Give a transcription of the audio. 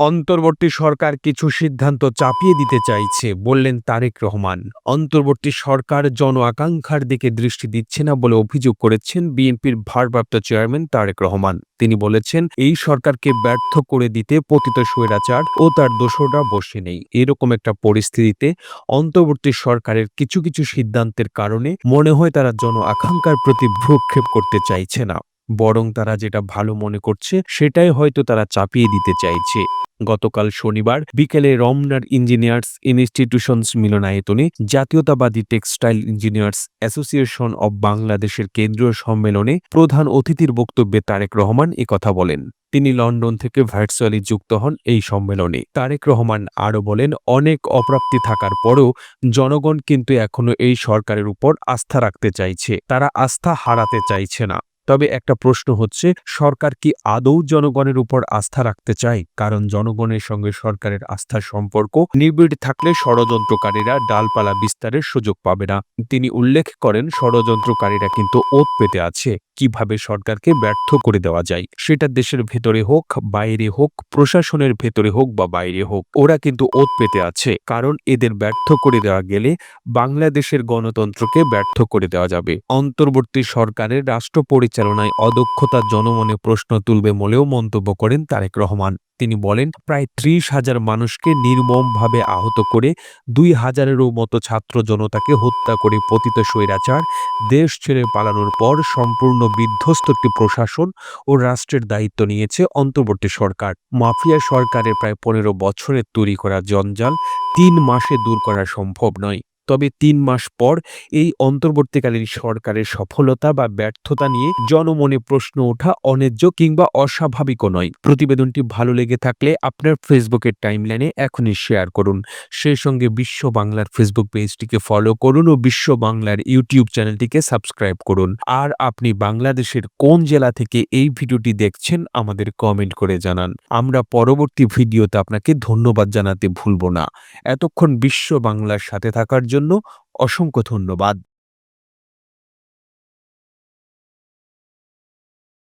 অন্তর্বর্তী সরকার কিছু সিদ্ধান্ত চাপিয়ে দিতে চাইছে, বললেন তারেক রহমান। অন্তর্বর্তী সরকার জন আকাঙ্ক্ষার দিকে দৃষ্টি দিচ্ছে না বলে অভিযোগ করেছেন বিএনপির ভারপ্রাপ্ত চেয়ারম্যান তারেক রহমান। তিনি বলেছেন, এই সরকারকে ব্যর্থ করে দিতে পতিত স্বৈরাচার ও তার দোষরা বসে নেই। এরকম একটা পরিস্থিতিতে অন্তর্বর্তী সরকারের কিছু কিছু সিদ্ধান্তের কারণে মনে হয় তারা জন আকাঙ্ক্ষার প্রতি ভ্রুক্ষেপ করতে চাইছে না। বরং তারা যেটা ভালো মনে করছে, সেটাই হয়তো তারা চাপিয়ে দিতে চাইছে। গতকাল শনিবার বিকেলে রমনার ইঞ্জিনিয়ার্স ইনস্টিটিউশনস মিলনায়তনে জাতীয়তাবাদী টেক্সটাইল ইঞ্জিনিয়ার্স অ্যাসোসিয়েশন অব বাংলাদেশের কেন্দ্রীয় সম্মেলনে প্রধান অতিথির বক্তব্যে তারেক রহমান কথা বলেন। তিনি লন্ডন থেকে ভার্চুয়ালি যুক্ত হন এই সম্মেলনে। তারেক রহমান আরও বলেন, অনেক অপ্রাপ্তি থাকার পরও জনগণ কিন্তু এখনও এই সরকারের উপর আস্থা রাখতে চাইছে। তারা আস্থা হারাতে চাইছে না। তবে একটা প্রশ্ন হচ্ছে, সরকার কি আদৌ জনগণের উপর আস্থা রাখতে চায়? কারণ জনগণের সঙ্গে সরকারের আস্থার সম্পর্ক নিবিড় থাকলে ষড়যন্ত্রকারীরা ডালপালা বিস্তারের সুযোগ পাবে না। তিনি উল্লেখ করেন, ষড়যন্ত্রকারীরা কিন্তু ওত পেতে আছে। কীভাবে সরকারকে ব্যর্থ করে দেওয়া যায়? সেটা দেশের ভেতরে হোক, বাইরে হোক, প্রশাসনের ভেতরে হোক বা বাইরে হোক, ওরা কিন্তু ওত পেতে আছে। কারণ এদের ব্যর্থ করে দেওয়া গেলে বাংলাদেশের গণতন্ত্রকে ব্যর্থ করে দেওয়া যাবে। অন্তর্বর্তী সরকারের রাষ্ট্র পরিচালনায় অদক্ষতা জনমনে প্রশ্ন তুলবে বলেও মন্তব্য করেন তারেক রহমান। তিনি বলেন, প্রায় ত্রিশ হাজার মানুষকে নির্মমভাবে আহত করে দুই হাজারেরও মতো ছাত্র জনতাকে হত্যা করে পতিত স্বৈরাচার, দেশ ছেড়ে পালানোর পর সম্পূর্ণ বিধ্বস্ত একটি প্রশাসন ও রাষ্ট্রের দায়িত্ব নিয়েছে অন্তর্বর্তী সরকার। মাফিয়া সরকারের প্রায় পনেরো বছরের তৈরি করা জঞ্জাল তিন মাসে দূর করা সম্ভব নয়। তবে তিন মাস পর এই অন্তর্বর্তীকালীন সরকারের সফলতা বা ব্যর্থতা নিয়ে জনমনে প্রশ্ন ওঠা অন্যায্য কিংবা অস্বাভাবিকও নয়। প্রতিবেদনটি ভালো লেগে থাকলে আপনার ফেসবুকের টাইমলাইনে এখনই শেয়ার করুন। সেই সঙ্গে বিশ্ব বাংলার ফেসবুক পেজটিকে ফলো করুন ও বিশ্ব বাংলার ইউটিউব চ্যানেলটিকে সাবস্ক্রাইব করুন। আর আপনি বাংলাদেশের কোন জেলা থেকে এই ভিডিওটি দেখছেন আমাদের কমেন্ট করে জানান। আমরা পরবর্তী ভিডিওতে আপনাকে ধন্যবাদ জানাতে ভুলব না। এতক্ষণ বিশ্ব বাংলার সাথে থাকার জন্য অসংখ্য ধন্যবাদ।